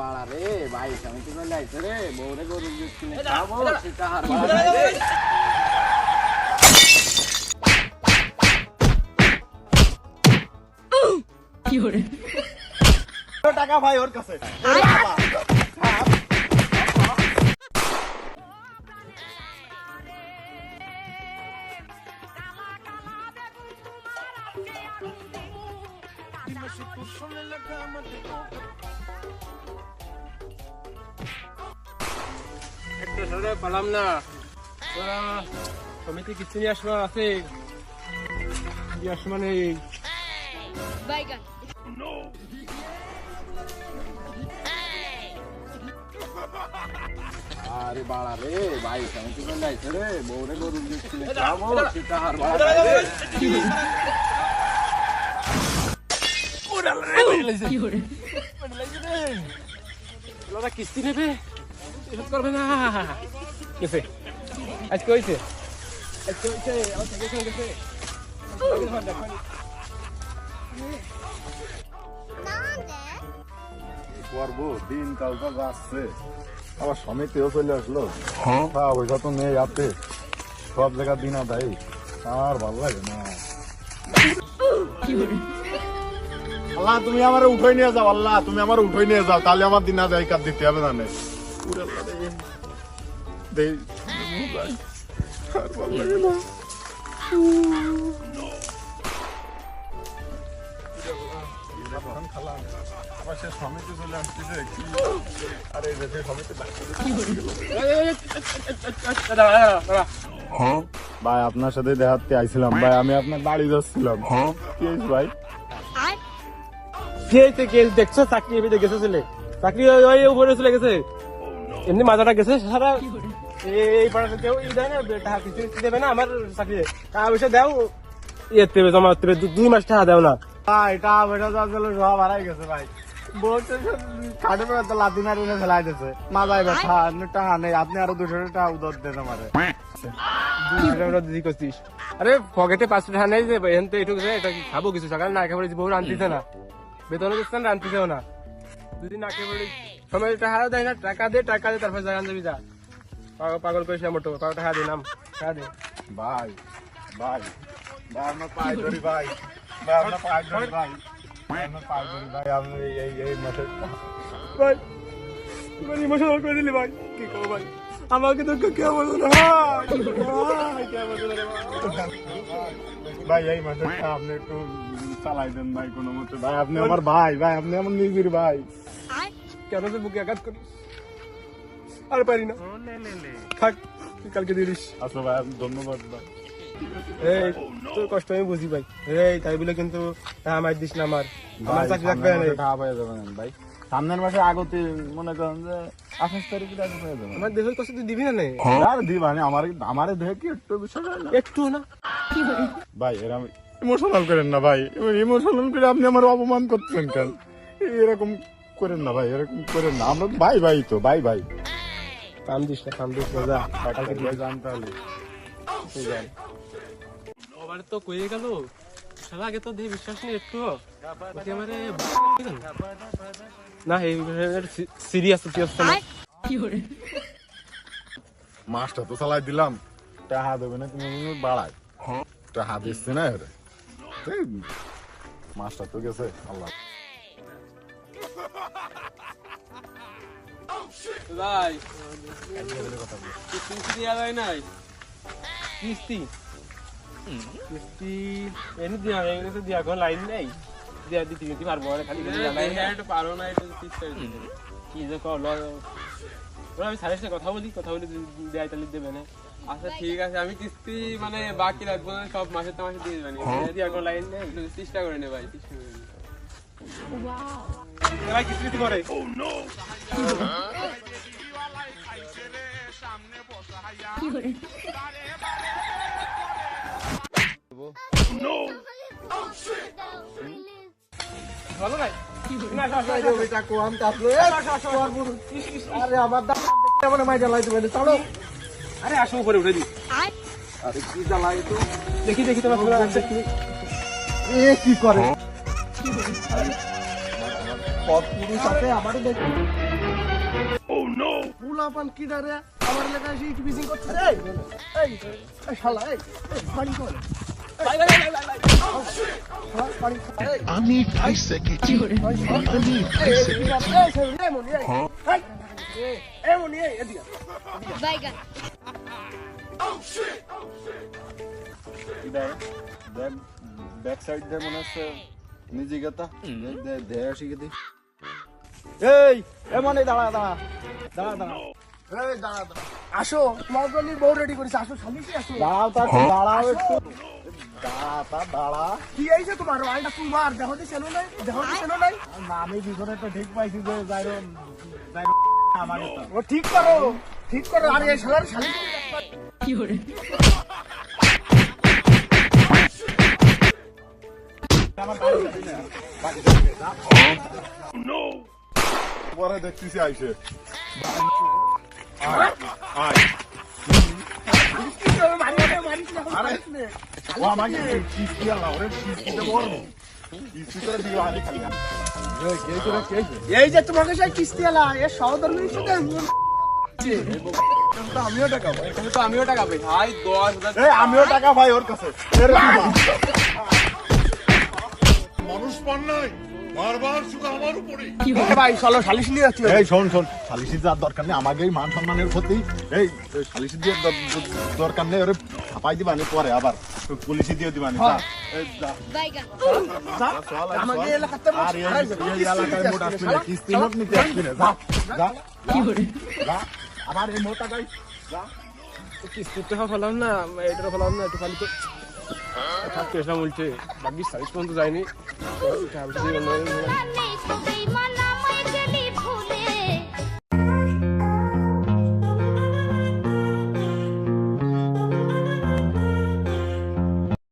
বাড়া রে ভাই স্বামী তো চলে আইছে রে বউরে গরু কিনে খাব সেটা হার কি বাড়া টাকা ভাই ওর কাছে। একটা সরে পালাম না ওরা সমিতি কিছু নিয়ে আসবা আছে নিয়ে আসবা নেই Bacon. আরে বাড়া রে ভাই স্বামী তো চলে আইছে রে বউরে গরু কিনে এটা, সেটা হার বাড়া রে। ওরা কিস্তি নেবে? এসব করবে না। গেছে। আজকে হয়েছে। আজকে হয়েছে গেছে। করব দিন কাল তো যাচ্ছে। আবার সমিতিও চলে আসলো। টাকা পয়সা তো নেই হাতে। সব জায়গা দিনা দেয়। আর ভালো লাগে না। আল্লাহ তুমি আমার উঠে নিয়ে যাও আল্লাহ তুমি আমার উঠে নিয়ে যাও তাহলে আমার দিনা দেয় কার দিতে হবে না সমিতি ভাই আপনার সাথে দেখাতে আইছিলাম ভাই আমি আপনার বাড়ি যাচ্ছিলাম। কি হয়েছে ভাই? খেয়েছে দেখছ? চাকরি এমনি গেছে ছেলে। চাকরি ওই উপরে চলে গেছে। এমনি মাজাটা গেছে সারা এই পাড়াতে কেউ ই দেয় না টাকা কিছু কিছু দেবে না আমার চাকরি। টাকা পয়সা দাও ইয়ে দেবে জমা দেবে। দুই মাস টাকা দাও না। ভাই টাকা পয়সা যা ছিল সব হারাই গেছে ভাই। বলতে খাটে পড়ে তো লাতি না রেনে ফেলাই দিয়েছে। মাথায় ব্যথা টাকা নেই আপনি আরও দুশো টাকা উদর দেন আমারে। দুই টাকা আমরা দিদি করছিস? আরে পকেটে পাঁচশো টাকা নেই যে এখান থেকে এটুকু এটা খাব কিছু? সকাল না একেবারে বউ রান্তিছে না। বেতনও দিচ্ছে না রান্তিছেও না। দুদিন একেবারে সময় টাকা দেয় না টাকা দে টাকা দে তারপর জাগান যাবি যা। পাগল- পাগল করিস না মোটো পাগল টাকা দে নাম টাকা দে ভাই ভাই ভাই আপনার পায়ে ধরি ভাই ভাই আপনার পায়ে ধরি ভাই ভাই, আপনার পায়ে ধরি ভাই আপনি এই এই মাসে ভাই ইমোশনাল করে দিলি ভাই। কি করব ভাই? আমাকে তো কে বলব না। ভাই, এই মাসে আপনি একটু চালাই দেন ভাই কোনো মতে। ভাই আপনি আমার ভাই ভাই আপনি আমার নিজের ভাই। কেন যে বুকে আঘাত করিস? আর পারি না। থাক কালকে দিয়ে দিস। আচ্ছা ভাই ধন্যবাদ ভাই। এই তোর কষ্ট আমি বুঝি ভাই। এই তাই বলে কিন্তু টাকা মার দিস না আমার। আমার চাকরি রাখবে না ভাই। সামনের মাসে আগতে মনে করেন যে আঠাশ তারিখে টাকা পেয়ে যাবেন আমার দেহের কষ্ট তুই দিবি না নে? আর দি মানে আমার আমারে দেখে কি একটু হয় না। একটু না। ভাই এরকম ইমোশনাল করেন না ভাই। ইমোশনাল করে আপনি আমার অপমান করছেন কেন? এরকম করেন না ভাই এরকম করেন না। আমরা ভাই ভাই তো ভাই ভাই। কাম দিস না কাম দিস না যা। কালকে দিয়ে জানতে হলে তুই যা ওবার তো কয়ে গেল। শালা আগে তো দেহে বিশ্বাস নেই একটু। আমারে না এই সিরিয়াস সিরিয়াস না। মাছটা তো চালাই দিলাম। টাহা দেবে না তুমি বাড়াই টাহা দিচ্ছে না এই মাছটা তো গেছে আল্লাহ। ভাই কিস্তি দেওয়া যায় নাই? কিস্তি। কিস্তি এনে দিয়া এনে তো দিয়া কোন লাইন নেই। দিয়া দিতে দিতে পারব না খালি একটু পারো না একটু কিস্তি কি যে কল ওরা আমি স্যারের সাথে কথা বলি কথা বলি দেয় তাহলে দেবে না আচ্ছা ঠিক আছে আমি কিস্তি মানে বাকি রাখব না সব মাসে তো মাসে দিয়ে দেবেন দিয়া কোন লাইন নেই একটু চেষ্টা করে নে ভাই চেষ্টা করে নে। কিস্তি করে না আরে আসো উপরে উঠে দি আরে কি জ্বালাই তো? দেখি দেখি তোমার এ কি করে? পুরুষ আছে আমারও দেখি। পোলাপান কি ডারে আমার এলাকায় এসে ইট বিজিং করছে। এই এই এই শালা এই আমি খাইছে কি বাইগান দেখ ব্যাক সাইড দিয়ে মনে হচ্ছে নিজে গেতা দেহ আসি গেতি এই এমন দাঁড়া দাঁড়া দাঁড়া দাঁড়া। এই দাঁড়া দাঁড়া। আসো তোমার জন্য বউ রেডি করেছে আসো সালিশি আসো। দাঁড়াও তার দাঁড়াও একটু। দাঁড়া তা দাঁড়া। কি এইছে তোমার? আইটা তোমার দেহ দি চেনো নাই দেহ দি চেনো নাই। না, আমি তো ঠিক পাইছি যে যাইরো আমার এটা ও ঠিক করো ঠিক করো। আরে এই শালার শালিশি পরে দেখতেছি আইসে এই যে তোমাকে সেই কিস্তি এলা এ সহধর্মীর সাথে আমিও টাকা পাই তো আমিও টাকা পাই ভাই দশ আমিও টাকা পাই ওর কাছে মানুষ পান নাই বারবার শুধু আমার উপরে। ভাই? চলো সালিশি নিয়ে যাচ্ছি। এই শোন শোন সালিশি যার দরকার নেই। আমাকে এই মান সম্মানের ক্ষতি। এই সালিশি দিয়ে দরকার নেই ওরে ছাপাই দিবানি পরে আবার। পুলিশে দিয়ে দিবানি যা। এই যা। বাইগান। চল, এই আমাকে চল। এলাকাতে আর এই- এই এলাকায় মোট আসবি না, না। আবার এই মোটা গাই যা। কিস্তিতে ফেলাম না এটার ফেলাম না একটু খালি তো কাজ করেছিলাম উল্টে বাকি সার্ভিস পর্যন্ত যায়নি।